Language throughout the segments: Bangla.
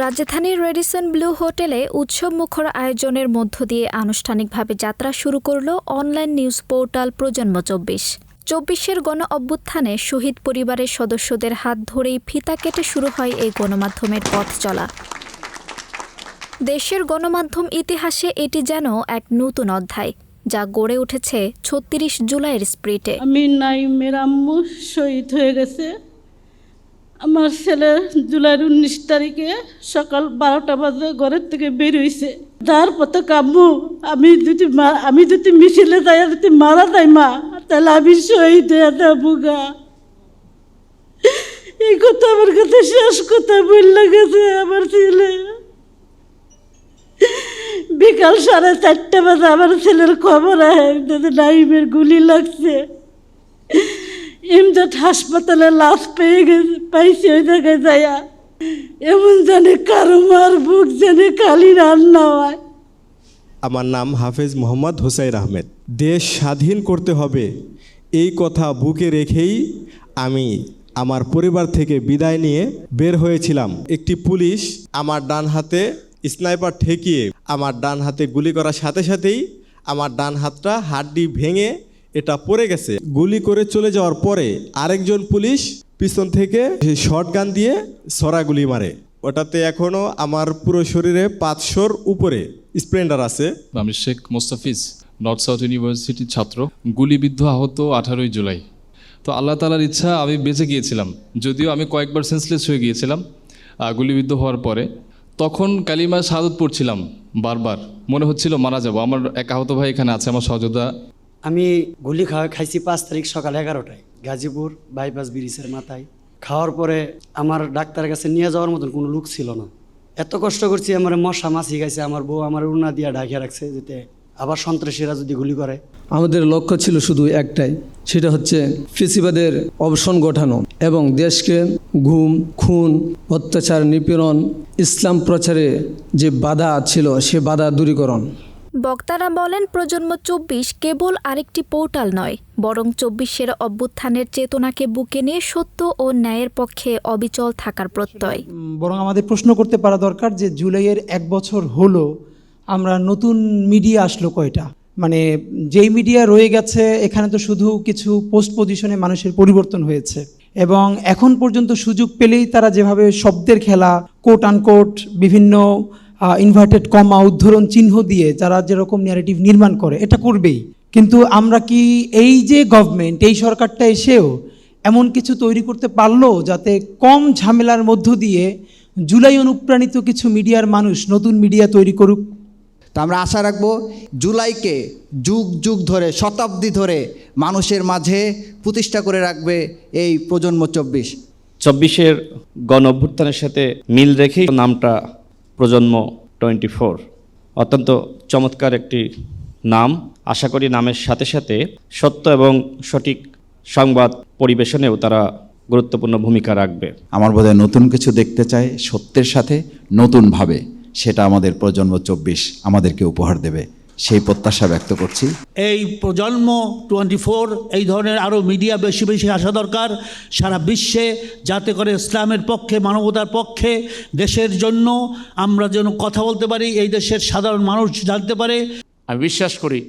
রাজধানীর রেডিসন ব্লু হোটেলে উৎসব মুখর আয়োজনের মধ্য দিয়ে আনুষ্ঠানিকভাবে যাত্রা শুরু করল অনলাইন নিউজ পোর্টাল প্রজন্ম চব্বিশ। চব্বিশের গণ অভ্যুত্থানে শহীদ পরিবারের সদস্যদের হাত ধরেই ফিতা কেটে শুরু হয় এই গণমাধ্যমের পথ চলা। দেশের গণমাধ্যম ইতিহাসে এটি যেন এক নতুন অধ্যায়, যা গড়ে উঠেছে ছত্রিশ জুলাইয়ের স্প্রিটে। আমি নাই মেয়ের আম্মু শহীদ হয়ে গেছে। আমার ছেলে জুলাইয়ের উনিশ তারিখে সকাল বারোটা বাজে ঘরের থেকে বের হয়েছে তার পথে কাম্মু আমি যদি মা- আমি যদি মিছিলে যাই যদি মারা যাই মা, তাহলে আমি শহীদ হয়ে যাব গা। এই কথা আমার কাছে শেষ কথা বললে গেছে আমার ছেলে। বিকাল সাড়ে চারটে বাজে আমার ছেলের খবর আহে নাইমের গুলি লাগছে। ইমদাদ হাসপাতালে লাশ পেয়ে গেছে, পাইছে ওই জায়গায় যাইয়া এমন জানে কারও মার বুক জানে কালি রান্না হয়। আমার নাম হাফেজ মোহাম্মদ হুসাইন আহমেদ। দেশ স্বাধীন করতে হবে। এই কথা বুকে রেখেই আমি আমার পরিবার থেকে বিদায় নিয়ে বের হয়েছিলাম। একটি পুলিশ আমার ডান হাতে স্নাইপার ঠেকিয়ে আমার ডান হাতে গুলি করার সাথে সাথেই আমার ডান হাতটা হাড্ডি ভেঙে এটা পড়ে গেছে। গুলি করে চলে যাওয়ার পরে আরেকজন পুলিশ পিছন থেকে শর্ট গান দিয়ে সরা গুলি মারে। ওটাতে এখনও আমার পুরো শরীরে পাঁচশোর উপরে স্প্লেন্ডার আছে। আমি শেখ মোস্তাফিজ, নর্থ সাউথ ইউনিভার্সিটির ছাত্র। গুলিবিদ্ধ আহত আঠারোই জুলাই। তো আল্লাহ তালার ইচ্ছা, আমি বেঁচে গিয়েছিলাম। যদিও আমি কয়েকবার সেন্সলেস হয়ে গিয়েছিলাম গুলিবিদ্ধ হওয়ার পরে। তখন কালিমা শাহাদত পড়ছিলাম বারবার। মনে হচ্ছিল মারা যাব। আমার এক আহত ভাই এখানে আছে, আমার সহযোদ্ধা আমি গুলি খাওয়া খাইছি পাঁচ তারিখ সকাল এগারোটায়। গাজীপুর বাইপাস ব্রিজের মাথায়। খাওয়ার পরে আমার ডাক্তারের কাছে নিয়ে যাওয়ার মতন কোনো লোক ছিল না। এত কষ্ট করছি, আমার মশা মাছি গাইছে আমার বউ আমার উন্না দিয়া ঢাকিয়ে রাখছে যেতে আবার সন্ত্রাসীরা যদি গুলি করে। আমাদের লক্ষ্য ছিল শুধু একটাই, সেটা হচ্ছে ফেসিবাদের অবসান ঘটানো এবং দেশকে ঘুম, খুন, অত্যাচার, নিপীড়ন, ইসলাম প্রচারে যে বাধা ছিল, সে বাধা দূরীকরণ। বক্তারা বলেন, প্রজন্ম চব্বিশ কেবল আরেকটি পোর্টাল নয়, বরং চব্বিশের অভ্যুত্থানের চেতনাকে বুকে নিয়ে সত্য ও ন্যায়ের পক্ষে অবিচল থাকার প্রত্যয়। বরং আমাদের প্রশ্ন করতে পারা দরকার যে, জুলাইয়ের এক বছর হলো, আমরা নতুন মিডিয়া আসলো কয়টা? মানে যেই মিডিয়া রয়ে গেছে, এখানে তো শুধু কিছু পোস্ট পজিশনে মানুষের পরিবর্তন হয়েছে। এবং এখন পর্যন্ত সুযোগ পেলেই তারা যেভাবে শব্দের খেলা কোট আনকোট বিভিন্ন ইনভার্টেড কমা উদ্ধরণ চিহ্ন দিয়ে যারা যেরকম ন্যারেটিভ নির্মাণ করে এটা করবেই। কিন্তু আমরা কি এই যে গভর্নমেন্ট এই সরকারটা এসেও এমন কিছু তৈরি করতে পারল যাতে কম ঝামেলার মধ্য দিয়ে জুলাই অনুপ্রাণিত কিছু মিডিয়ার মানুষ নতুন মিডিয়া তৈরি করুক? তো আমরা আশা রাখব জুলাইকে যুগ যুগ ধরে শতাব্দী ধরে মানুষের মাঝে প্রতিষ্ঠা করে রাখবে এই প্রজন্ম চব্বিশ। চব্বিশের গণ অভ্যুত্থানের সাথে মিল রেখেই নামটা প্রজন্ম টোয়েন্টি ফোর। অত্যন্ত চমৎকার একটি নাম। আশা করি নামের সাথে সাথে সত্য এবং সঠিক সংবাদ পরিবেশনেও তারা গুরুত্বপূর্ণ ভূমিকা রাখবে। আমার বোধহয় নতুন কিছু দেখতে চাই সত্যের সাথে নতুনভাবে। সেটা আমাদের প্রজন্ম চব্বিশ আমাদেরকে উপহার দেবে। সেই প্রত্যাশা ব্যক্ত করছি। এই প্রজন্ম টোয়েন্টি ফোর এই ধরনের আরও মিডিয়া বেশি বেশি আসা দরকার। সারা বিশ্বে যাতে করে ইসলামের পক্ষে মানবতার পক্ষে দেশের জন্য আমরা যেন কথা বলতে পারি এই দেশের সাধারণ মানুষ জানতে পারে। আমি বিশ্বাস করি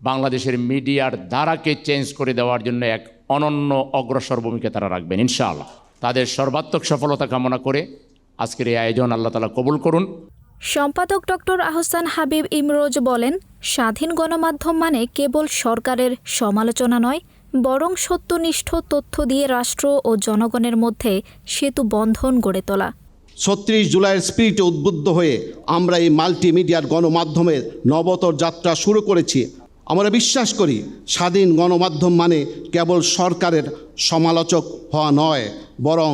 বাংলাদেশের মিডিয়ার ধারাকে চেঞ্জ করে দেওয়ার জন্য এক অনন্য অগ্রসর ভূমিকা তারা রাখবেন ইনশাআল্লাহ। তাদের সর্বাত্মক সফলতা কামনা করে আজকের এই আয়োজন আল্লাহ তালা কবুল করুন। সম্পাদক ডক্টর আহসান হাবিব ইমরোজ বলেন স্বাধীন গণমাধ্যম মানে কেবল সরকারের সমালোচনা নয়, বরং সত্যনিষ্ঠ তথ্য দিয়ে রাষ্ট্র ও জনগণের মধ্যে সেতু বন্ধন গড়ে তোলা। ছত্রিশ জুলাইয়ের স্পিরিটে উদ্বুদ্ধ হয়ে আমরা এই মাল্টিমিডিয়ার গণমাধ্যমের নবতর যাত্রা শুরু করেছি। আমরা বিশ্বাস করি, স্বাধীন গণমাধ্যম মানে কেবল সরকারের সমালোচক হওয়া নয়, বরং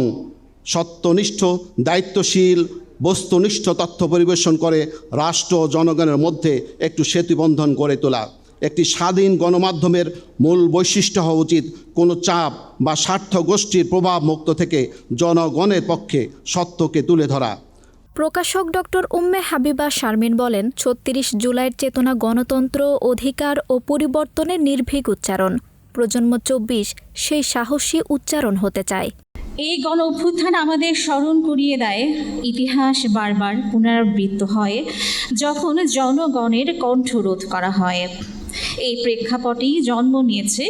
সত্যনিষ্ঠ, দায়িত্বশীল বস্তুনিষ্ঠ তথ্য পরিবেশন করে রাষ্ট্র ও জনগণের মধ্যে একটু সেতুবন্ধন গড়ে তোলা। একটি স্বাধীন গণমাধ্যমের মূল বৈশিষ্ট্য হওয়া উচিত কোনো চাপ বা স্বার্থ গোষ্ঠীর প্রভাব মুক্ত থেকে জনগণের পক্ষে সত্যকে তুলে ধরা। প্রকাশক ডক্টর উম্মে হাবিবা শারমিন বলেন, ছত্রিশ জুলাইয়ের চেতনা গণতন্ত্র, অধিকার ও পরিবর্তনের নির্ভীক উচ্চারণ। প্রজন্ম চব্বিশ সেই সাহসী উচ্চারণ হতে চায়। এই গণ অভ্যুত্থান আমাদের স্মরণ করিয়ে দেয়। ইতিহাস বারবার পুনরাবৃত্ত হয়, যখন জনগণের কণ্ঠরোধ করা হয়। এই প্রেক্ষাপটেই জন্ম নিয়েছে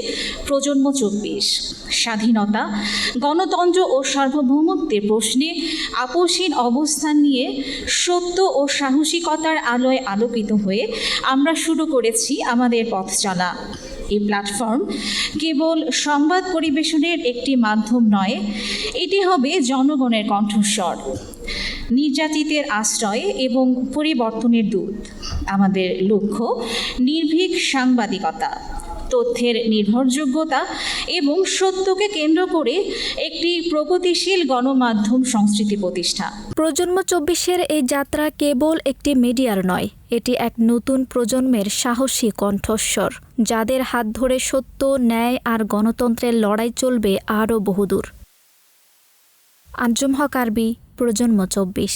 প্রজন্ম চব্বিশ। স্বাধীনতা, গণতন্ত্র ও সার্বভৌমত্বের প্রশ্নে আপোষহীন অবস্থান নিয়ে সত্য ও সাহসিকতার আলোয় আলোকিত হয়ে আমরা শুরু করেছি আমাদের পথ চলা। এই প্ল্যাটফর্ম কেবল সংবাদ পরিবেশনের একটি মাধ্যম নয়, এটি হবে জনগণের কণ্ঠস্বর, নির্যাতিতের আশ্রয় এবং পরিবর্তনের দূত। আমাদের লক্ষ্য নির্ভীক সাংবাদিকতা। তথ্যের নির্ভরযোগ্যতা এবং সত্যকে কেন্দ্র করে একটি প্রগতিশীল গণমাধ্যম সংস্কৃতি প্রতিষ্ঠা। প্রজন্ম চব্বিশের এই যাত্রা কেবল একটি মিডিয়ার নয়, এটি এক নতুন প্রজন্মের সাহসী কণ্ঠস্বর, যাদের হাত ধরে সত্য, ন্যায় আর গণতন্ত্রের লড়াই চলবে আরও বহুদূর। আঞ্জুম হক আরবি, প্রজন্ম চব্বিশ।